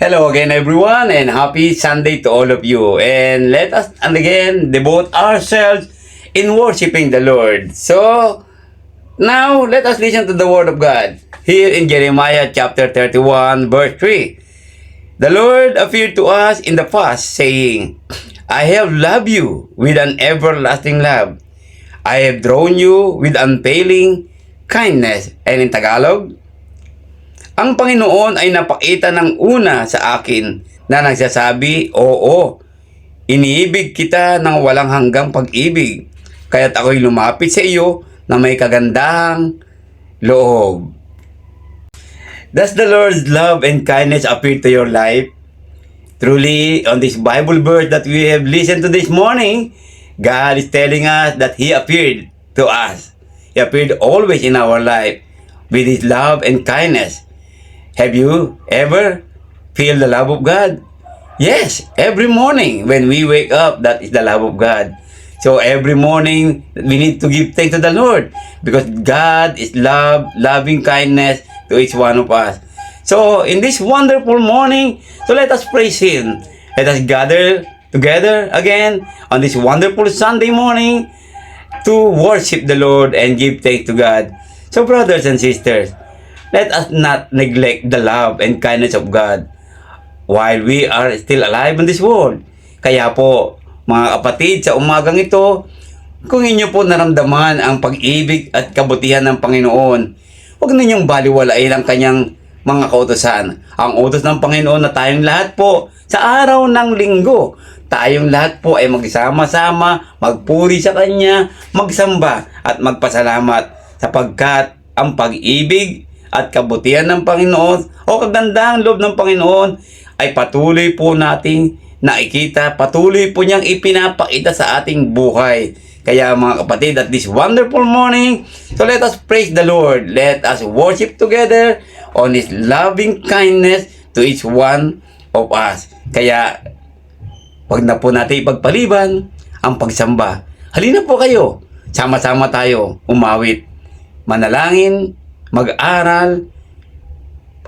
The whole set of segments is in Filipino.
Hello again, everyone, and happy Sunday to all of you. And let us, and again, devote ourselves in worshiping the Lord. So, now let us listen to the Word of God. Here in Jeremiah chapter 31, verse 3. The Lord appeared to us in the past, saying, I have loved you with an everlasting love. I have drawn you with unfailing kindness. And in Tagalog, ang Panginoon ay napakita ng una sa akin na nagsasabi, Oo, iniibig kita ng walang hanggang pag-ibig. Kaya't ako'y lumapit sa iyo na may kagandahang loob. Does the Lord's love and kindness appear to your life? Truly, on this Bible verse that we have listened to this morning, God is telling us that He appeared to us. He appeared always in our life with His love and kindness. Have you ever feel the love of God? Yes, every morning when we wake up, that is the love of God. So every morning we need to give thanks to the Lord because God is love, loving kindness to each one of us. So in this wonderful morning, so let us praise Him. Let us gather together again on this wonderful Sunday morning to worship the Lord and give thanks to God. So brothers and sisters, let us not neglect the love and kindness of God while we are still alive in this world. Kaya po, mga kapatid, sa umagang ito, kung inyo po naramdaman ang pag-ibig at kabutihan ng Panginoon, huwag ninyong baliwalain ang kanyang mga kautosan. Ang utos ng Panginoon na tayong lahat po sa araw ng linggo, tayong lahat po ay magsama-sama, magpuri sa Kanya, magsamba at magpasalamat sapagkat ang pag-ibig at kabutihan ng Panginoon o kagandahang loob ng Panginoon ay patuloy po nating nakikita, patuloy po niyang ipinapakita sa ating buhay. Kaya mga kapatid, at this wonderful morning, so let us praise the Lord. Let us worship together on His loving kindness to each one of us. Kaya, wag na po natin ipagpaliban ang pagsamba. Halina po kayo, sama-sama tayo umawit, manalangin, mag-aral,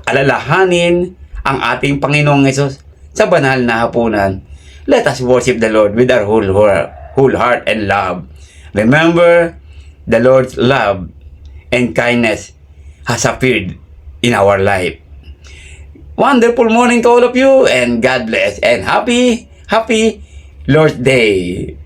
alalahanin ang ating Panginoong Yesus sa banal na hapunan. Let us worship the Lord with our whole, whole heart and love. Remember, the Lord's love and kindness has appeared in our life. Wonderful morning to all of you and God bless and happy, happy Lord's Day.